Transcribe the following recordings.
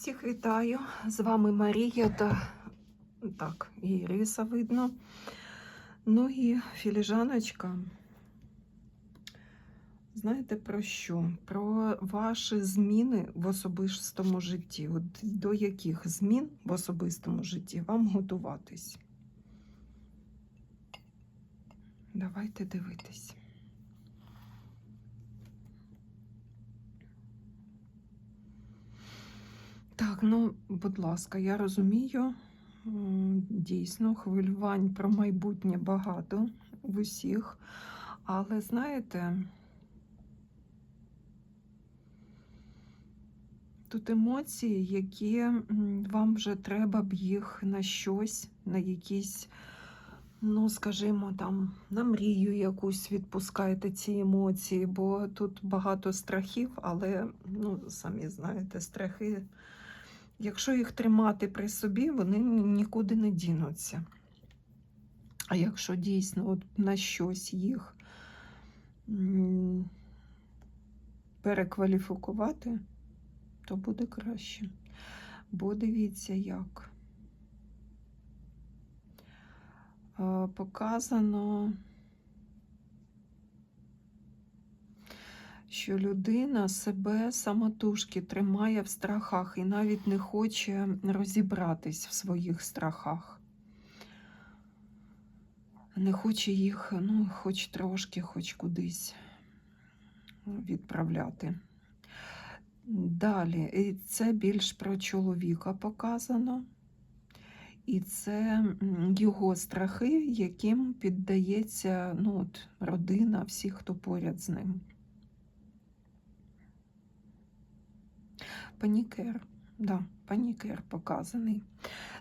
Всіх вітаю! З вами Марія та так, і Іриса видно. Ну і філіжаночка. Знаєте про що? Про ваші зміни в особистому житті. От до яких змін в особистому житті вам готуватись? Давайте дивитись. Так, ну, будь ласка, я розумію, дійсно, хвилювань про майбутнє багато в усіх. Але знаєте, тут емоції, які вам вже треба б їх на щось, на якісь, ну, скажімо, там, на мрію якусь відпускаєте ці емоції, бо тут багато страхів, але, ну, самі знаєте, страхи. Якщо їх тримати при собі, вони нікуди не дінуться. А якщо дійсно от на щось їх перекваліфікувати, то буде краще. Бо дивіться, як Е, показано. Що людина себе самотужки тримає в страхах і навіть не хоче розібратись в своїх страхах. Не хоче їх, ну, хоч трошки, хоч кудись відправляти. Далі, і це більш про чоловіка показано. І це його страхи, яким піддається ну, от, родина, всі, хто поряд з ним. Панікер. Да, панікер показаний.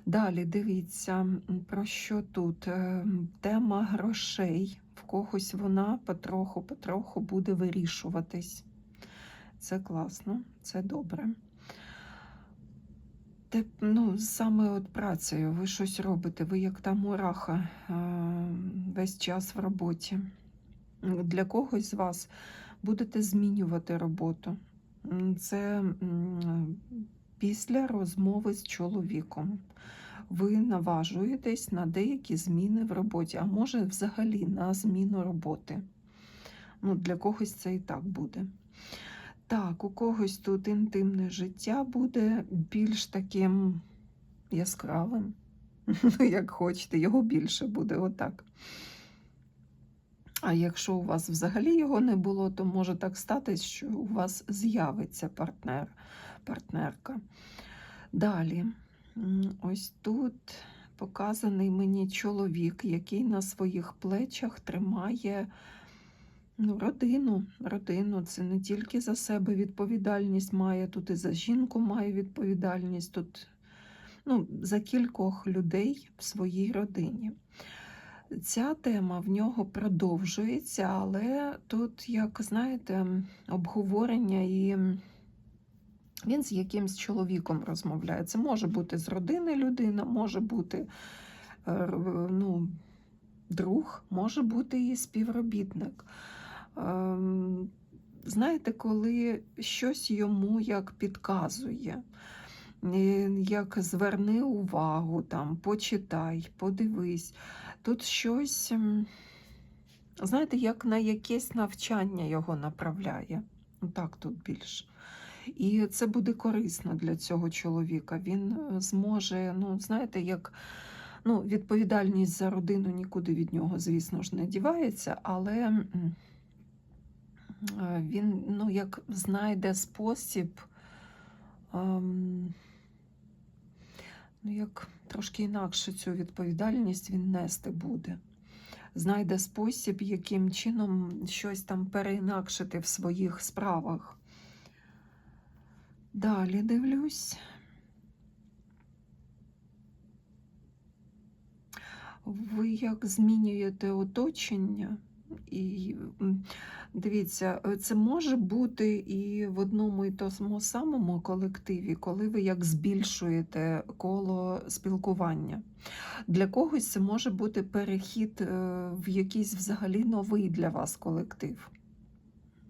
Далі дивіться, про що тут. Е, Тема грошей. В когось вона потроху-потроху буде вирішуватись. Це класно, це добре. Те, ну, саме от працею, ви щось робите, ви як та мураха е, весь час в роботі. Для когось з вас будете змінювати роботу. Це після розмови з чоловіком. Ви наважуєтесь на деякі зміни в роботі, а може взагалі на зміну роботи. Ну, Для когось це і так буде. Так, у когось тут інтимне життя буде більш таким яскравим. Ну, як хочете, його більше буде отак. А якщо у вас взагалі його не було, то може так статись, що у вас з'явиться партнер, партнерка. Далі, ось тут показаний мені чоловік, який на своїх плечах тримає ну, родину. Родину. Це не тільки за себе відповідальність має, тут і за жінку має відповідальність, тут ну, за кількох людей в своїй родині. Ця тема в нього продовжується, але тут, як знаєте, обговорення і він з якимсь чоловіком розмовляє. Це може бути з родини людина, може бути е, ну, друг, може бути і співробітник. Ем, Знаєте, коли щось йому як підказує, як зверни увагу, там, почитай, подивись. Тут щось, знаєте, як на якесь навчання його направляє. Так тут більше. І це буде корисно для цього чоловіка. Він е, зможе, ну, знаєте, як ну, відповідальність за родину нікуди від нього, звісно ж, не дівається, але е, він ну, як знайде спосіб. ем, ну, як трошки інакше цю відповідальність він нести буде. Знайде спосіб, яким чином щось там переінакшити в своїх справах. Далі дивлюсь. Ви як змінюєте оточення? І дивіться, е, це може бути і в одному і тому самому колективі, коли ви як збільшуєте коло спілкування. Для когось це може бути перехід е, в якийсь взагалі новий для вас колектив.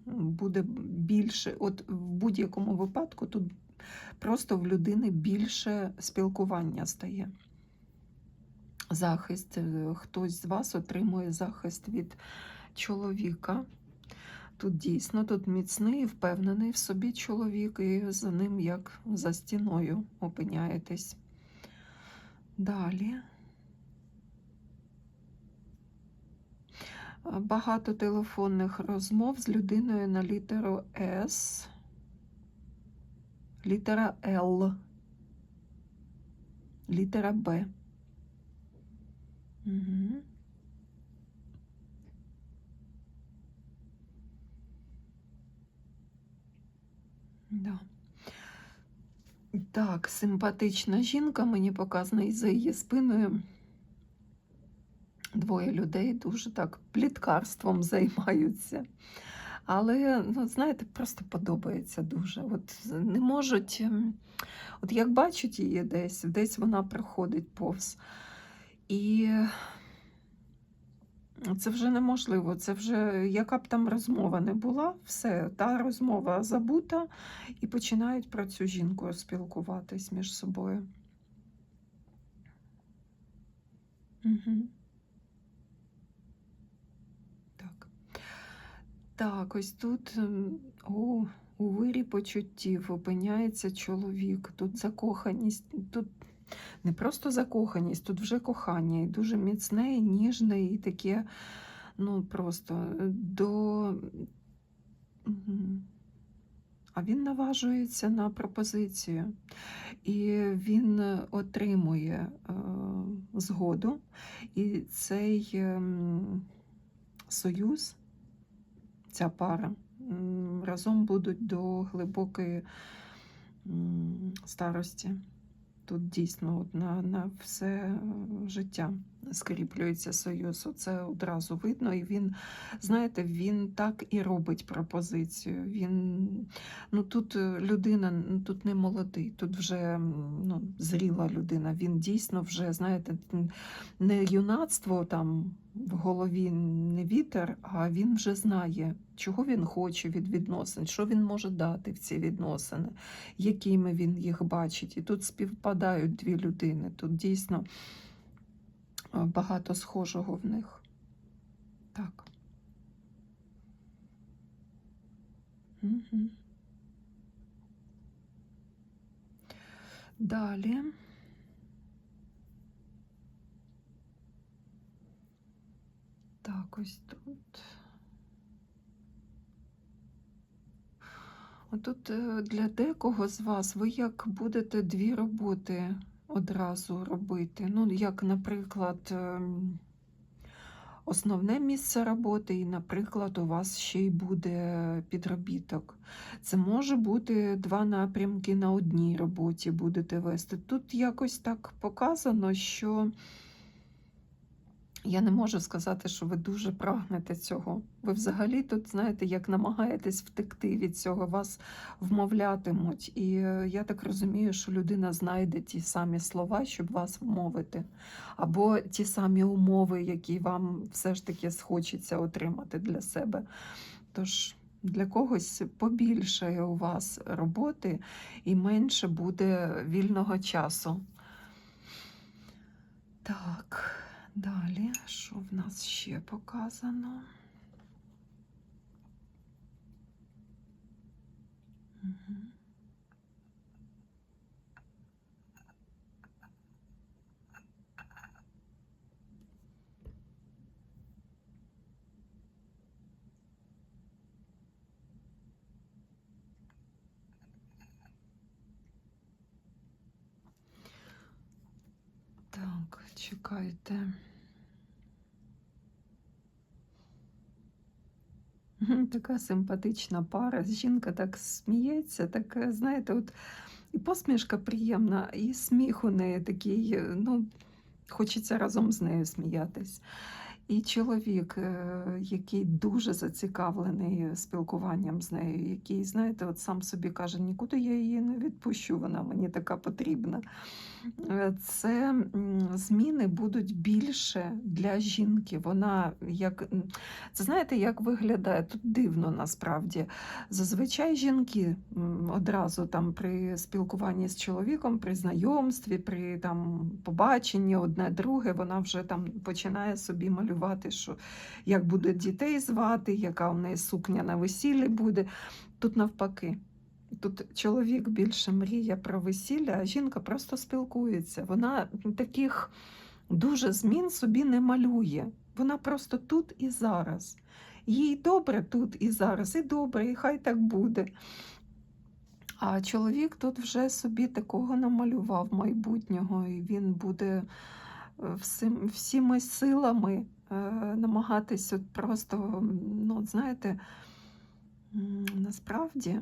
Буде більше, от в будь-якому випадку тут Просто в людини більше спілкування стає. Захист. Е, Хтось з вас отримує захист від чоловіка. Тут дійсно тут міцний, впевнений в собі чоловік, і за ним як за стіною опиняєтесь. Далі. Багато телефонних розмов з людиною на літеру С, літера Л, літера Б. Да. Так, симпатична жінка, мені показано і за її спиною. Двоє людей дуже так пліткарством займаються. Але, ну, знаєте, просто подобається дуже. От не можуть, ем, от як бачать її десь, десь вона проходить повз. І це вже неможливо, це вже яка б там розмова не була, все, та розмова забута, і починають про цю жінку спілкуватись між собою. Угу. Так. Так, ось тут о, у вирі почуттів опиняється чоловік. Тут закоханість, тут не просто закоханість, тут вже кохання, і дуже міцне, і ніжне, і таке, ну просто е, до. А він наважується на пропозицію, і він е, отримує е, згоду, і цей ем, союз, ця пара разом будуть до глибокої старості. Тут дійсно от на, на все е, життя скріплюється союз. Це одразу видно. І він, знаєте, він так і робить пропозицію. Він, ну Тут е, людина, тут не молодий, тут вже ну, зріла людина. Він дійсно вже, знаєте, не юнацтво там в голові не вітер, а він вже знає, чого він хоче від відносин, що він може дати в ці відносини, якими він їх бачить. І тут співпадають дві людини. Тут дійсно багато схожого в них. Так. Угу. Далі. Так, ось тут. Отут е, для декого з вас ви як будете дві роботи одразу робити. Ну, як, наприклад, ем, основне місце роботи, і, наприклад, у вас ще й буде підробіток. Це може бути два напрямки на одній роботі будете вести. Тут якось так показано, що. Я не можу сказати, що ви дуже прагнете цього. Ви взагалі тут, знаєте, як намагаєтесь втекти від цього, вас вмовлятимуть. І е, я так розумію, що людина знайде ті самі слова, щоб вас вмовити, або ті самі умови, які вам все ж таки схочеться отримати для себе. Тож для когось побільшає у вас роботи і менше буде вільного часу. Так. Далі, що в нас ще показано? Угу. Так, чекайте. Така симпатична пара. Жінка так сміється, так, е, знаєте, от і посмішка приємна, і сміх у неї такий, е, ну, хочеться разом з нею сміятись. І чоловік, е, який дуже зацікавлений спілкуванням з нею, який, знаєте, от сам собі каже, нікуди я її не відпущу, вона мені така потрібна. Е, Це зміни будуть більше для жінки. Вона як це знаєте, як виглядає тут дивно насправді. Зазвичай жінки одразу там при спілкуванні з чоловіком, при знайомстві, при там побаченні одне друге, вона вже там починає собі малювати, що як буде дітей звати, яка в неї сукня на весіллі буде. Тут навпаки. Тут чоловік більше мріє про весілля, а жінка просто спілкується. Вона таких дуже змін собі не малює. Вона просто тут і зараз. Їй добре тут і зараз, і добре, і хай так буде. А чоловік тут вже собі такого намалював майбутнього, і він буде е, всім, всіми силами намагатись от просто, ну, знаєте, насправді.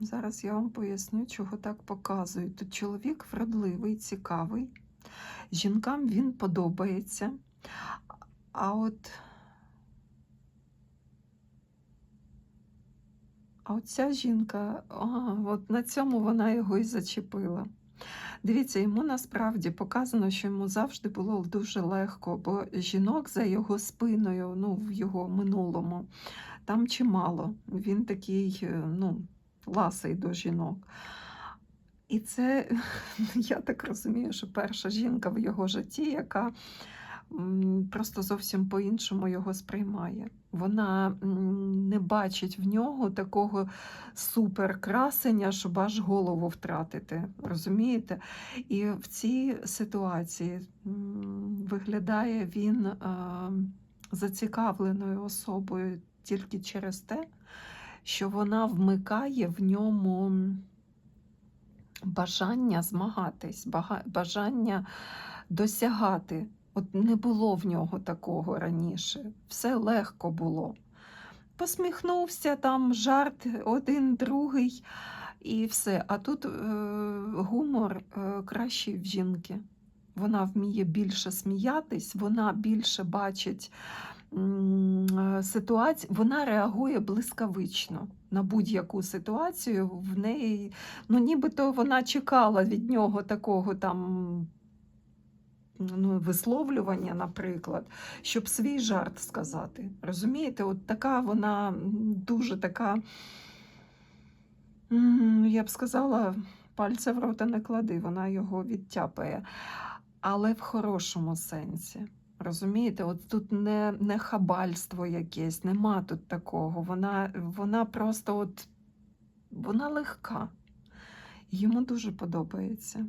Зараз я вам поясню, чого так показують. Тут чоловік вродливий, цікавий. Жінкам він подобається. А от, а от ця жінка, а, от на цьому вона його і зачепила. Дивіться, йому насправді показано, що йому завжди було дуже легко, бо жінок за його спиною, ну, в його минулому, там чимало. Він такий, е, ну, ласий до жінок. І це, я так розумію, що перша жінка в його житті, яка просто зовсім по-іншому його сприймає. Вона не бачить в нього такого суперкрасення, щоб аж голову втратити. Розумієте? І в цій ситуації виглядає він е, зацікавленою особою тільки через те, що вона вмикає в ньому бажання змагатись, бажання досягати. От не було в нього такого раніше. Все легко було. Посміхнувся там жарт один, другий і все. А тут е, гумор е, кращий в жінки. Вона вміє більше сміятись, вона більше бачить ситуацію, вона реагує блискавично на будь-яку ситуацію. В неї, ну нібито вона чекала від нього такого там ну, висловлювання, наприклад, щоб свій жарт сказати. Розумієте, от така вона дуже така, я б сказала, пальця в рота не клади, вона його відтяпає. Але в хорошому сенсі. Розумієте, от тут не, не хабальство якесь, нема тут такого. Вона, вона просто от вона легка. Йому дуже подобається.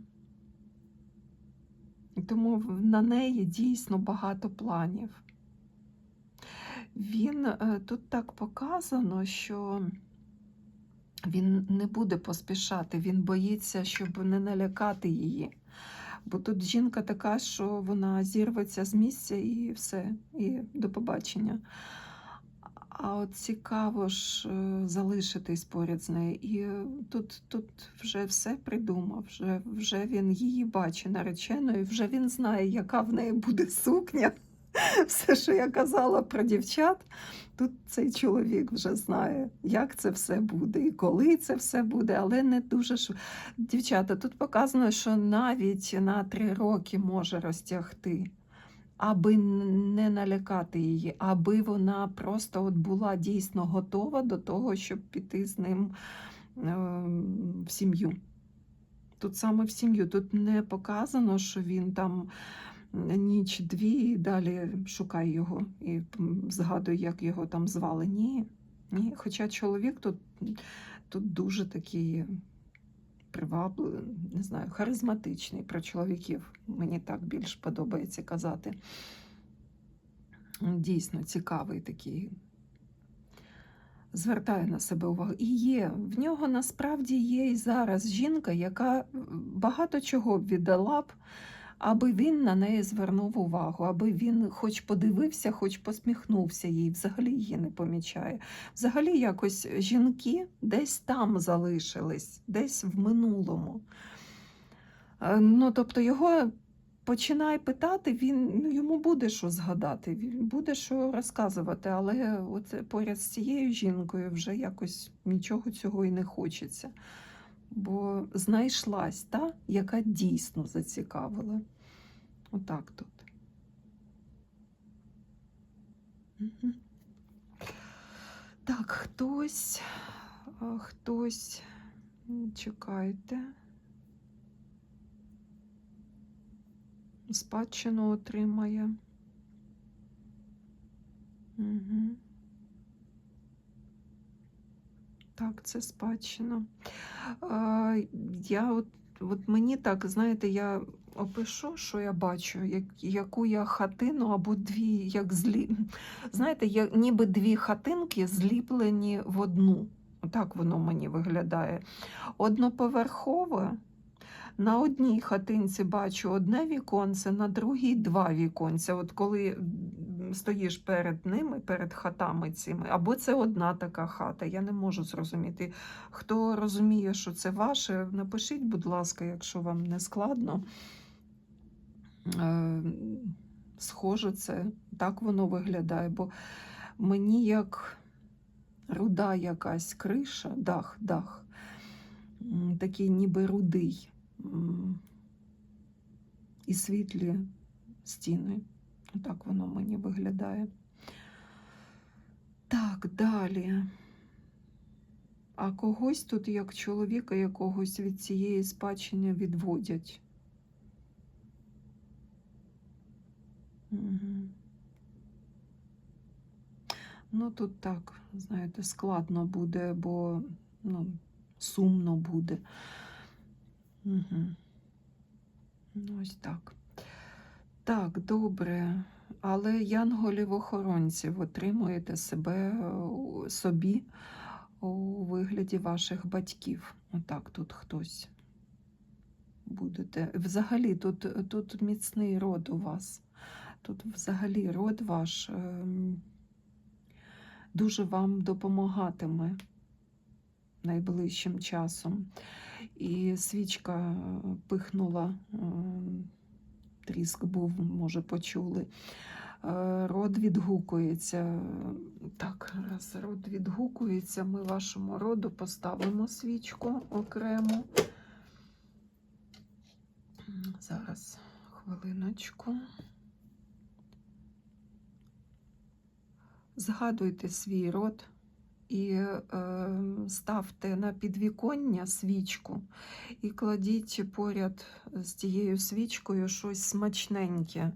Тому на неї дійсно багато планів. Він е, тут так показано, що він не буде поспішати, він боїться, щоб не налякати її. Бо тут жінка така, що вона зірветься з місця і все, і до побачення. А от цікаво ж е, залишитись поряд з нею. І е, тут, тут вже все придумав, вже, вже він її бачить нареченою, вже він знає, яка в неї буде сукня. Все, що я казала про дівчат, тут цей чоловік вже знає, як це все буде і коли це все буде, але не дуже ж. Дівчата, тут показано, що навіть на три роки може розтягти, аби не налякати її, аби вона просто от була дійсно готова до того, щоб піти з ним ем, в сім'ю. Тут саме в сім'ю. Тут не показано, що він там ніч-дві і далі шукає його і м, згадує, як його там звали. Ні. Ні. Хоча чоловік тут, тут дуже такий привабливий, не знаю, харизматичний про чоловіків. Мені так більш подобається казати. Дійсно цікавий такий. Звертає на себе увагу. І є, в нього насправді є і зараз жінка, яка багато чого б віддала б, аби він на неї звернув увагу, аби він хоч подивився, хоч посміхнувся їй, взагалі її не помічає. Взагалі, якось жінки десь там залишились, десь в минулому. Е, Ну, тобто його починай питати, він ну, йому буде що згадати, він буде що розказувати, але от поряд з цією жінкою вже якось нічого цього і не хочеться. Бо знайшлась та, яка дійсно зацікавила. Отак тут. Так, хтось, хтось, чекайте. Спадщину отримає. Угу. Так, це спадщина. А, я от, от мені так, знаєте, я опишу, що я бачу, як, яку я хатину або дві, як злі. Знаєте, як, ніби дві хатинки зліплені в одну. Так воно мені виглядає. Одноповерхове. На одній хатинці бачу одне віконце, на другій два віконця. От коли стоїш перед ними, перед хатами цими, або це одна така хата. Я не можу зрозуміти. Хто розуміє, що це ваше, напишіть, будь ласка, якщо вам не складно. Е, Схоже, це так воно виглядає, бо мені як руда якась криша, дах, дах, такий ніби рудий і світлі стіни. Так воно мені виглядає. Так, далі. А когось тут, як чоловіка якогось від цієї спадщини відводять. Угу. Ну, тут так, знаєте, складно буде, бо ну, сумно буде. Угу. Ну, ось так. Так, добре. Але янголів-охоронців отримуєте себе е, собі у вигляді ваших батьків. Отак тут хтось будете. Взагалі, тут, тут міцний род у вас. Тут взагалі род ваш ем, дуже вам допомагатиме найближчим часом. І свічка е, пихнула, ем, тріск був, може, почули. Е, Род відгукується. Так, раз род відгукується, ми вашому роду поставимо свічку окремо. Зараз хвилиночку. Згадуйте свій род і е, ставте на підвіконня свічку і кладіть поряд з тією свічкою щось смачненьке.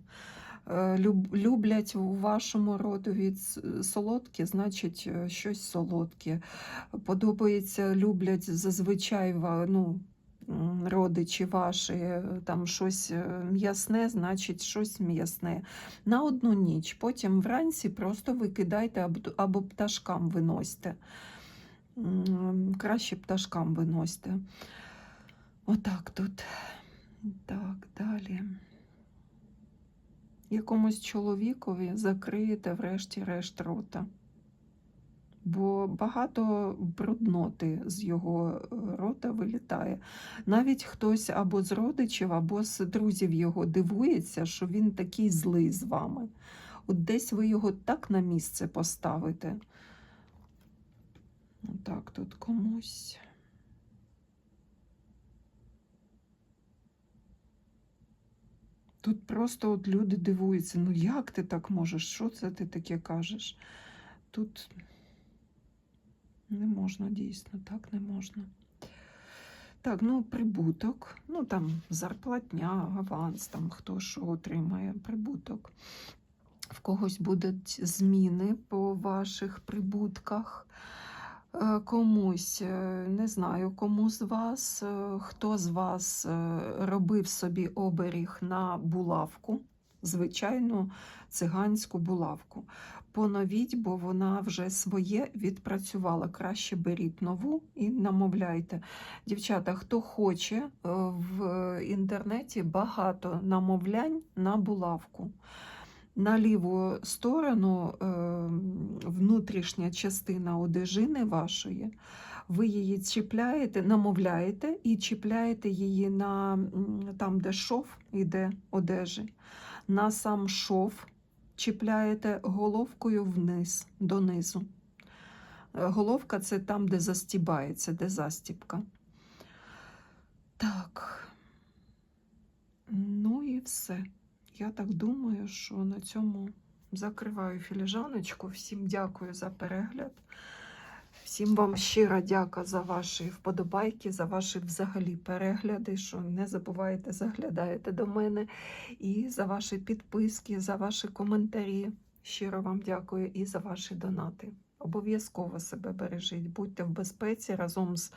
Е, люблять у вашому ц- солодке, значить е, щось солодке. Подобається, люблять зазвичай ну, родичі ваші, е, там щось е, м'ясне, значить щось м'ясне. На одну ніч. Потім вранці просто викидайте або- пташкам виносьте. Краще пташкам виносьте. Отак тут. Так, далі. Якомусь чоловікові закриєте врешті-решт рота. Бо багато брудноти з його е, рота вилітає. Навіть хтось або з родичів, або з друзів його дивується, що він такий злий з вами. От десь ви його так на місце поставите. Так, тут комусь. Тут просто от люди дивуються, ну як ти так можеш? Що це ти таке кажеш? Тут не можна дійсно, так не можна. Так, ну прибуток, ну там зарплатня, аванс, там хто що отримає прибуток. В когось будуть зміни по ваших прибутках. Е, Комусь, е, не знаю, кому з вас, е, хто з вас робив собі оберіг на булавку, звичайну циганську булавку. Поновіть, бо вона вже своє відпрацювала. Краще беріть нову і намовляйте. Дівчата, хто хоче, е, в інтернеті багато намовлянь на булавку. На ліву сторону е, внутрішня частина одежини вашої, ви її чіпляєте, намовляєте і чіпляєте її на там, де шов іде одежі. На сам шов чіпляєте головкою вниз, донизу. Е, Головка це там, де застібається, де застібка. Так. Ну і все. Я так думаю, що на цьому закриваю філіжаночку. Всім дякую за перегляд. Всім вам щира дяка за ваші вподобайки, за ваші взагалі перегляди, що не забувайте, заглядаєте до мене, і за ваші підписки, за ваші коментарі. Щиро вам дякую і за ваші донати. Обов'язково себе бережіть, будьте в безпеці разом з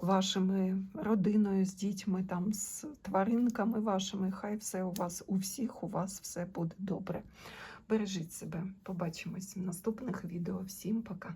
вашими родиною, з дітьми, там, з тваринками вашими. Хай все у вас, у всіх у вас все буде добре. Бережіть себе. Побачимось в наступних відео. Всім пока.